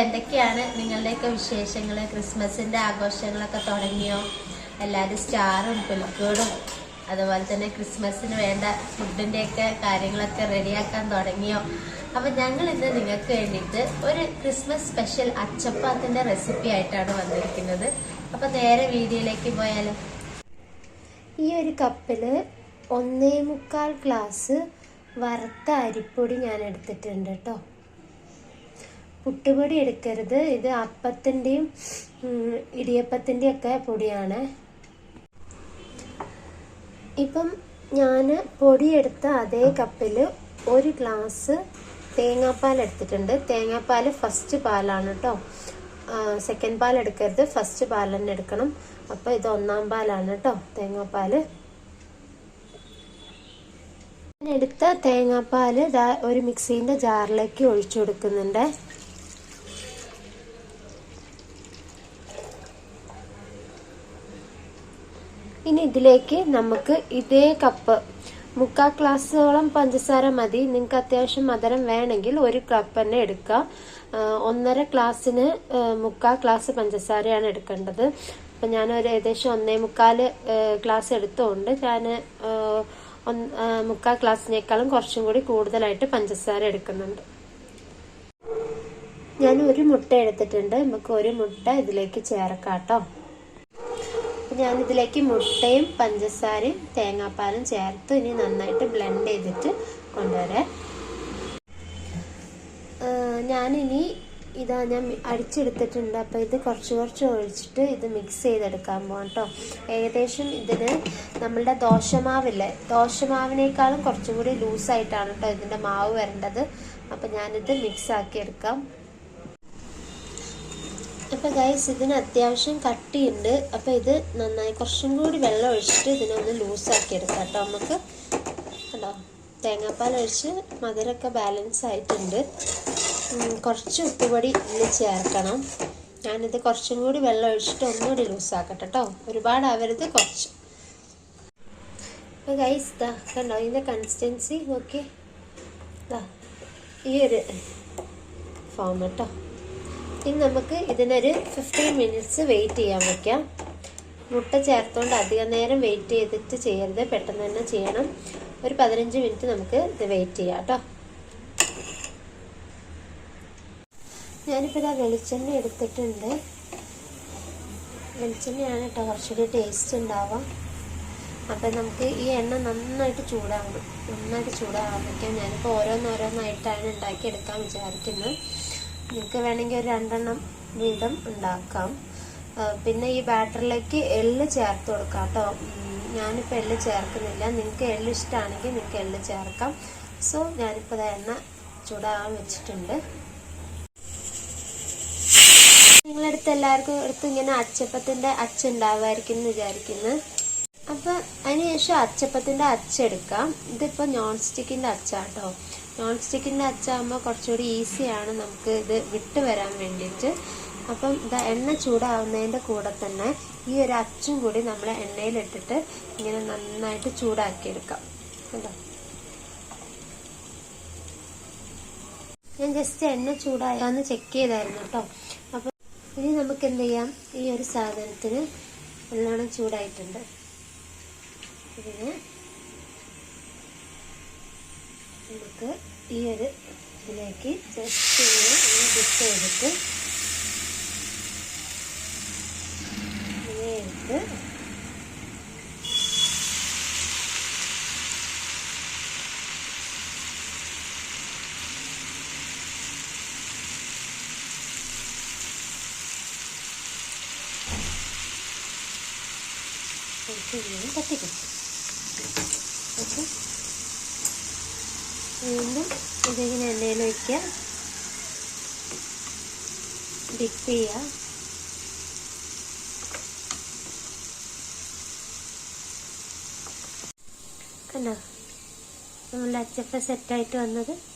എന്തൊക്കെയാണ് നിങ്ങളുടെയൊക്കെ വിശേഷങ്ങൾ ക്രിസ്മസിന്റെ ആഘോഷങ്ങളൊക്കെ തുടങ്ങിയോ? എല്ലാവരും സ്റ്റാറും പുൽക്കൂടും അതുപോലെ തന്നെ ക്രിസ്മസിന് വേണ്ട ഫുഡിന്റെയൊക്കെ കാര്യങ്ങളൊക്കെ റെഡിയാക്കാൻ തുടങ്ങിയോ? അപ്പം ഞങ്ങൾ ഇന്ന് നിങ്ങൾക്ക് വേണ്ടിയിട്ട് ഒരു ക്രിസ്മസ് സ്പെഷ്യൽ അച്ചപ്പാത്തിന്റെ റെസിപ്പി ആയിട്ടാണ് വന്നിരിക്കുന്നത്. അപ്പം നേരെ വീഡിയോയിലേക്ക് പോയാലോ? ഈ ഒരു കപ്പിൽ ഒന്നേ മുക്കാൽ ഗ്ലാസ് വറുത്ത അരിപ്പൊടി ഞാൻ എടുത്തിട്ടുണ്ട് കേട്ടോ. പുട്ടുപൊടി എടുക്കരുത്. ഇത് അപ്പത്തിന്റെയും ഇടിയപ്പത്തിന്റെയും ഒക്കെ പൊടിയാണ്. ഇപ്പം ഞാൻ പൊടിയെടുത്ത അതേ കപ്പിൽ ഒരു ഗ്ലാസ് തേങ്ങാപ്പാൽ എടുത്തിട്ടുണ്ട്. തേങ്ങാപ്പാൽ ഫസ്റ്റ് പാലാണ് കേട്ടോ സെക്കൻഡ് പാൽ എടുക്കരുത്. ഫസ്റ്റ് പാൽ തന്നെ എടുക്കണം. അപ്പോൾ ഇത് ഒന്നാം പാലാണ് കേട്ടോ തേങ്ങാപ്പാൽ ഞാൻ എടുത്ത തേങ്ങാപ്പാൽ ഒരു മിക്സീന്റെ ജാറിലേക്ക് ഒഴിച്ചു കൊടുക്കുന്നുണ്ട്. ഇനി ഇതിലേക്ക് നമുക്ക് ഇതേ കപ്പ്. മുക്കാൽ ഗ്ലാസ്സോളം പഞ്ചസാര മതി. നിങ്ങൾക്ക് അത്യാവശ്യം മധുരം വേണമെങ്കിൽ ഒരു കപ്പ് തന്നെ എടുക്കുക. ഒന്നര ഗ്ലാസ്സിന് മുക്കാൽ ഗ്ലാസ് പഞ്ചസാരയാണ് എടുക്കേണ്ടത്. അപ്പം ഞാനൊരു ഏകദേശം ഒന്നേ മുക്കാൽ ഗ്ലാസ് എടുത്തുകൊണ്ട് ഞാൻ മുക്കാൽ ഗ്ലാസ്സിനേക്കാളും കുറച്ചും കൂടി കൂടുതലായിട്ട് പഞ്ചസാര എടുക്കുന്നുണ്ട്. ഞാൻ ഒരു മുട്ട എടുത്തിട്ടുണ്ട്. നമുക്ക് ഒരു മുട്ട ഇതിലേക്ക് ചേർക്കാം കേട്ടോ. ഞാൻ ഇതിലേക്ക് മുട്ടയും പഞ്ചസാരയും തേങ്ങാപ്പാലും ചേർത്ത്. ഇനി നന്നായിട്ട് ബ്ലെൻഡ് ചെയ്തിട്ട് കൊണ്ടുവരാം. ഞാനിനി ഇതാ ഞാൻ അടിച്ചെടുത്തിട്ടുണ്ട്. അപ്പോൾ ഇത് കുറച്ച് കുറച്ച് ഒഴിച്ചിട്ട് ഇത് മിക്സ് ചെയ്തെടുക്കാൻ പോകാം കേട്ടോ ഏകദേശം ഇതിന് നമ്മളുടെ ദോശമാവില്ലേ? ദോശമാവിനേക്കാളും കുറച്ചും കൂടി ലൂസായിട്ടാണ് കേട്ടോ ഇതിന്റെ മാവ് വരേണ്ടത്. അപ്പോൾ ഞാനിത് മിക്സ് ആക്കി എടുക്കാം. അപ്പോൾ ഗൈസ് ഇതിന് അത്യാവശ്യം കട്ടിയുണ്ട് അപ്പോൾ ഇത് നന്നായി കുറച്ചും കൂടി വെള്ളം ഒഴിച്ചിട്ട് ഇതിനൊന്ന് ലൂസാക്കി എടുക്കാം കേട്ടോ നമുക്ക് കേട്ടോ തേങ്ങാപ്പാൽ ഒഴിച്ച് മധുരമൊക്കെ ബാലൻസ് ആയിട്ടുണ്ട്. കുറച്ച് ഉപ്പുപൊടി ഇതിൽ ചേർക്കണം. ഞാനിത് കുറച്ചും കൂടി വെള്ളം ഒഴിച്ചിട്ട് ഒന്നുകൂടി ലൂസാക്കട്ടെ കേട്ടോ ഒരുപാട് ആവരുത് കുറച്ച്. അപ്പോൾ ഗൈസ് ഇതാ കണ്ടോ? ഇതിന്റെ കൺസിസ്റ്റൻസി നോക്കി. ഈ ഒരു ഫോം കേട്ടോ ഇനി നമുക്ക് ഇതിനൊരു ഫിഫ്റ്റീൻ മിനിറ്റ്സ് വെയിറ്റ് ചെയ്യാൻ വയ്ക്കാം മുട്ട ചേർത്തുകൊണ്ട് അധിക നേരം വെയിറ്റ് ചെയ്തിട്ട് ചെയ്യരുത്. പെട്ടെന്ന് തന്നെ ചെയ്യണം. ഒരു പതിനഞ്ച് മിനിറ്റ് നമുക്ക് ഇത് വെയിറ്റ് ചെയ്യാം കേട്ടോ. ഞാനിപ്പോൾ ഇതാ വെളിച്ചെണ്ണ എടുത്തിട്ടുണ്ട്. വെളിച്ചെണ്ണയാണ് കേട്ടോ കുറച്ചുകൂടി ടേസ്റ്റ് ഉണ്ടാവാം അപ്പം നമുക്ക് ഈ എണ്ണ നന്നായിട്ട് ചൂടാവണം. നന്നായിട്ട് ചൂടാവാൻ വയ്ക്കാം ഞാനിപ്പോൾ ഓരോന്നോരോന്നായിട്ടാണ് ഉണ്ടാക്കിയെടുക്കാൻ വിചാരിക്കുന്നത് നിങ്ങൾക്ക് വേണമെങ്കിൽ ഒരു രണ്ടെണ്ണം വീതം ഉണ്ടാക്കാം. പിന്നെ ഈ ബാറ്ററിലേക്ക് എള്ള് ചേർത്ത് കൊടുക്കാം കേട്ടോ. ഞാനിപ്പോൾ എള്ള് ചേർക്കുന്നില്ല. നിങ്ങൾക്ക് എള്ള് ഇഷ്ടമാണെങ്കിൽ നിങ്ങൾക്ക് എള്ള് ചേർക്കാം. സോ ഞാനിപ്പോൾ എണ്ണ ചൂടാകാൻ വെച്ചിട്ടുണ്ട്. നിങ്ങളടുത്ത് എല്ലാവർക്കും അടുത്ത് ഇങ്ങനെ അച്ചപ്പത്തിന്റെ അച്ച ഉണ്ടാവുമായിരിക്കും എന്ന് വിചാരിക്കുന്നു. അപ്പം അതിനുശേഷം അച്ചപ്പത്തിന്റെ അച്ചെടുക്കാം ഇതിപ്പോൾ നോൺ സ്റ്റിക്കിന്റെ അച്ചാട്ടോ നോൺ സ്റ്റിക്കിന്റെ അച്ചാകുമ്പോൾ കുറച്ചുകൂടി ഈസിയാണ് നമുക്ക് ഇത് വിട്ട് വരാൻ വേണ്ടിയിട്ട്. അപ്പം ഇതാ എണ്ണ ചൂടാവുന്നതിന്റെ കൂടെ തന്നെ ഈ ഒരു അച്ചും കൂടി നമ്മൾ എണ്ണയിലിട്ടിട്ട് ഇങ്ങനെ നന്നായിട്ട് ചൂടാക്കിയെടുക്കാം. കേട്ടോ ഞാൻ ജസ്റ്റ് എണ്ണ ചൂടായാന്ന് ചെക്ക് ചെയ്തായിരുന്നു കേട്ടോ. അപ്പം ഇനി നമുക്ക് എന്ത് ചെയ്യാം? ഈ ഒരു സാധനത്തിന് നല്ലോണം ചൂടായിട്ടുണ്ട്. ഇതിന് നമുക്ക് ഈ ഒരു ഇതിലേക്ക് ജസ്റ്റ് ഒന്ന് ഡിപ്പ് ചെയ്തിട്ട് ഇങ്ങനെ എടുത്ത് നമുക്ക് വീണ്ടും ഇതിങ്ങനെ എണ്ണയിൽ വയ്ക്കുക? ഡിപ്പ് ചെയ്യുക. കണ്ടോ? നമ്മളുടെ അച്ചപ്പ സെറ്റായിട്ട് വന്നത്.